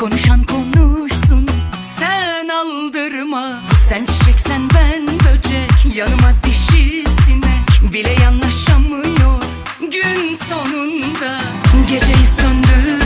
Konuşan konuşsun sen aldırma. Sen çiçeksen ben böcek yanıma dişi sinek. Bile yanlaşamıyor gün sonunda. Geceyi söndür